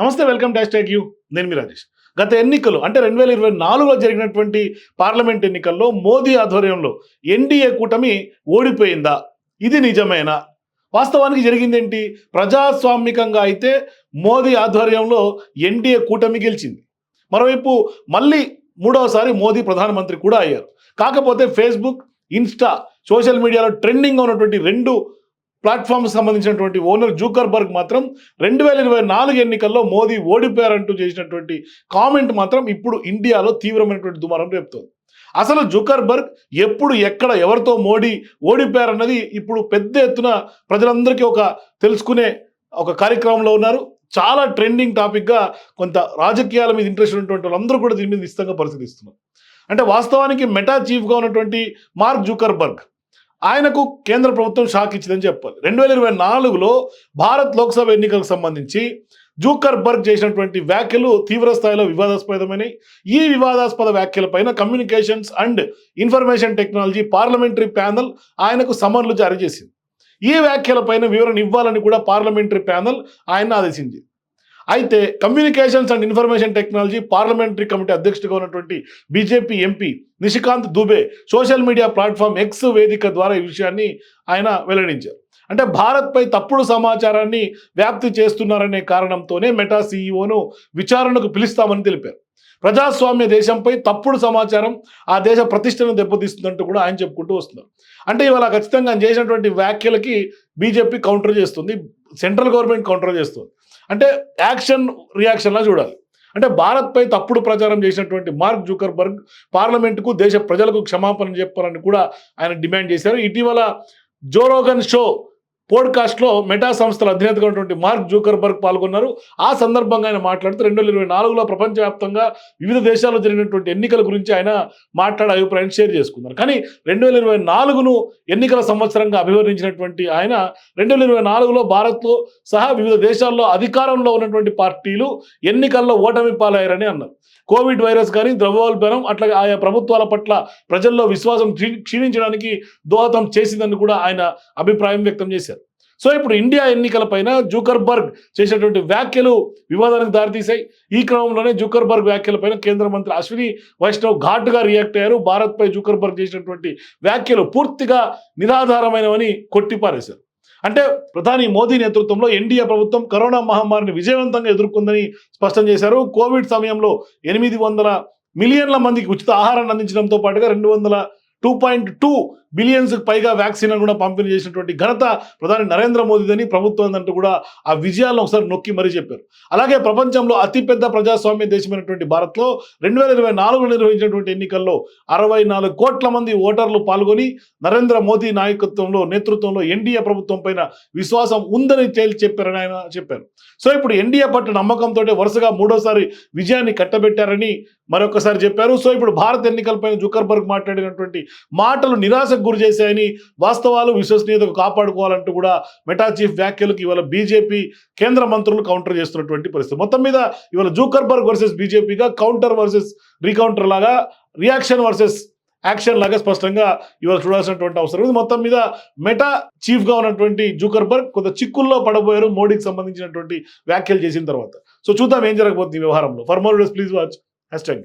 నమస్తే welcome dash tag you. నేను మీ రాజేష్. గత ఎన్నికలు అంటే రెండు వేల ఇరవై నాలుగులో జరిగినటువంటి పార్లమెంట్ ఎన్నికల్లో మోదీ ఆధ్వర్యంలో ఎన్డీఏ కూటమి ఓడిపోయిందా? ఇది నిజమేనా? వాస్తవానికి జరిగిందేంటి? ప్రజాస్వామికంగా అయితే మోదీ ఆధ్వర్యంలో ఎన్డీఏ కూటమి గెలిచింది. మరోవైపు మళ్ళీ మూడవసారి మోదీ ప్రధానమంత్రి కూడా అయ్యారు. కాకపోతే ఫేస్బుక్ ఇన్స్టా సోషల్ మీడియాలో ట్రెండింగ్గా ఉన్నటువంటి రెండు ప్లాట్ఫామ్ సంబంధించినటువంటి ఓనర్ జూకర్బర్గ్ మాత్రం రెండు వేల ఇరవై నాలుగు ఎన్నికల్లో మోదీ ఓడిపోయారంటూ చేసినటువంటి కామెంట్ మాత్రం ఇప్పుడు ఇండియాలో తీవ్రమైనటువంటి దుమారం రేపుతోంది. అసలు జుకర్ బర్గ్ ఎప్పుడు ఎక్కడ ఎవరితో మోడీ ఓడిపోయారన్నది ఇప్పుడు పెద్ద ఎత్తున ప్రజలందరికీ ఒక తెలుసుకునే ఒక కార్యక్రమంలో ఉన్నారు. చాలా ట్రెండింగ్ టాపిక్గా కొంత రాజకీయాల మీద ఇంట్రెస్ట్ ఉన్నటువంటి వాళ్ళందరూ కూడా దీని మీద నిశ్చితంగా పరిశీలిస్తున్నారు. అంటే వాస్తవానికి మెటా చీఫ్గా ఉన్నటువంటి మార్క్ జుకర్బర్గ్ ఆయనకు కేంద్ర ప్రభుత్వం షాక్ ఇచ్చిందని చెప్పాలి. రెండు వేల ఇరవై నాలుగులో భారత్ లోక్సభ ఎన్నికలకు సంబంధించి జూకర్ బర్గ్ చేసినటువంటి వ్యాఖ్యలు తీవ్ర స్థాయిలో వివాదాస్పదమైనవి ఈ వివాదాస్పద వ్యాఖ్యలపైన communications and information technology parliamentary panel ఆయనకు సమన్లు జారీ చేసింది. ఈ వ్యాఖ్యలపైన వివరణ ఇవ్వాలని కూడా పార్లమెంటరీ ప్యానల్ ఆయన ఆదేశించింది. అయితే communications and information technology parliamentary committee అధ్యక్షుడిగా ఉన్నటువంటి BJP MP Nishikant Dubey social media platform X వేదిక ద్వారా ఈ విషయాన్ని ఆయన వెల్లడించారు. అంటే భారత్పై తప్పుడు సమాచారాన్ని వ్యాప్తి చేస్తున్నారనే కారణంతోనే మెటా సీఈఓను విచారణకు పిలుస్తామని తెలిపారు. ప్రజాస్వామ్య దేశంపై తప్పుడు సమాచారం ఆ దేశ ప్రతిష్టను దెబ్బతీస్తుందంటూ కూడా ఆయన చెప్పుకుంటూ వస్తున్నారు. అంటే ఇవాళ ఖచ్చితంగా ఆయన చేసినటువంటి వ్యాఖ్యలకి బీజేపీ కౌంటర్ చేస్తుంది సెంట్రల్ గవర్నమెంట్ కౌంటర్ చేస్తుంది. అంటే యాక్షన్ రియాక్షన్లా చూడాలి. అంటే భారత్పై తప్పుడు ప్రచారం చేసినటువంటి మార్క్ జూకర్బర్గ్ పార్లమెంటుకు దేశ ప్రజలకు క్షమాపణ చెప్పాలని కూడా ఆయన డిమాండ్ చేశారు. ఇటీవల జోరోగన్ షో పోడ్కాస్ట్లో మెటా సంస్థల అధినేతగా ఉన్నటువంటి మార్క్ జూకర్బర్గ్ పాల్గొన్నారు. ఆ సందర్భంగా ఆయన మాట్లాడుతూ రెండు వేల ఇరవై నాలుగులో ప్రపంచవ్యాప్తంగా వివిధ దేశాల్లో జరిగినటువంటి ఎన్నికల గురించి ఆయన మాట్లాడే అభిప్రాయం షేర్ చేసుకున్నారు. కానీ రెండు వేల ఇరవై నాలుగును ఎన్నికల సంవత్సరంగా అభివర్ణించినటువంటి ఆయన రెండు వేల ఇరవై నాలుగులో భారత్లో సహా వివిధ దేశాల్లో అధికారంలో ఉన్నటువంటి పార్టీలు ఎన్నికల్లో ఓటమి పాలయ్యారని అన్నారు. కోవిడ్ వైరస్ కానీ ద్రవ్యోల్బణం అట్లాగే ఆయా ప్రభుత్వాల పట్ల ప్రజల్లో విశ్వాసం క్షీణించడానికి దోహదం చేసిందని కూడా ఆయన అభిప్రాయం వ్యక్తం చేశారు. సో ఇప్పుడు ఇండియా ఎన్నికలపైన జూకర్బర్గ్ చేసినటువంటి వ్యాఖ్యలు వివాదానికి దారితీశాయి. ఈ క్రమంలోనే జూకర్బర్గ్ వ్యాఖ్యలపైన కేంద్ర మంత్రి అశ్విని వైష్ణవ్ ఘాటుగా రియాక్ట్ అయ్యారు. భారత్పై జూకర్బర్గ్ చేసినటువంటి వ్యాఖ్యలు పూర్తిగా నిరాధారమైనవని కొట్టిపారేశారు. అంటే ప్రధాని మోదీ నేతృత్వంలో ఎన్డీఏ ప్రభుత్వం కరోనా మహమ్మారిని విజయవంతంగా ఎదుర్కొందని స్పష్టం చేశారు. కోవిడ్ సమయంలో ఎనిమిది వందల మిలియన్ల మందికి ఉచిత ఆహారాన్ని అందించడంతో పాటుగా రెండు వందల టూ పాయింట్ టూ బిలియన్స్ పైగా వ్యాక్సిన్ కూడా పంపిణీ చేసినటువంటి ఘనత ప్రధాని నరేంద్ర మోదీదని ప్రభుత్వం అంటూ కూడా ఆ విజయాలను ఒకసారి నొక్కి మరీ చెప్పారు. అలాగే ప్రపంచంలో అతిపెద్ద ప్రజాస్వామ్య దేశమైనటువంటి భారత్లో రెండు వేల ఇరవై నాలుగులో నిర్వహించినటువంటి ఎన్నికల్లో అరవై నాలుగు కోట్ల మంది ఓటర్లు పాల్గొని నరేంద్ర మోదీ నాయకత్వంలో నేతృత్వంలో ఎన్డీఏ ప్రభుత్వం పైన విశ్వాసం ఉందని తేల్చి చెప్పారని ఆయన చెప్పారు. సో ఇప్పుడు ఎన్డీఏ పట్ల నమ్మకంతో వరుసగా మూడోసారి విజయాన్ని కట్టబెట్టారని మరొకసారి చెప్పారు. సో ఇప్పుడు భారత్ ఎన్నికలపైన జుకర్బర్గ్ మాట్లాడినటువంటి మాటలు నిరాశకు గురి చేశాయని వాస్తవాలు విశ్వసనీయతకు కాపాడుకోవాలంటూ కూడా మెటా చీఫ్ వ్యాఖ్యలకు ఇవాళ బీజేపీ కేంద్ర మంత్రులు కౌంటర్ చేస్తున్నటువంటి పరిస్థితి. మొత్తం మీద ఇవాళ జూకర్బర్గ్ వర్సెస్ బీజేపీగా కౌంటర్ వర్సెస్ రీకౌంటర్ లాగా రియాక్షన్ వర్సెస్ యాక్షన్ లాగా స్పష్టంగా ఇవాళ చూడాల్సినటువంటి అవసరం ఉంది. మొత్తం మీద మెటా చీఫ్గా ఉన్నటువంటి జూకర్బర్గ్ కొంత చిక్కుల్లో పడబోయారు మోడీకి సంబంధించినటువంటి వ్యాఖ్యలు చేసిన తర్వాత. సో చూద్దాం ఏం జరగబోతుంది వ్యవహారంలో. For more please watch hashtag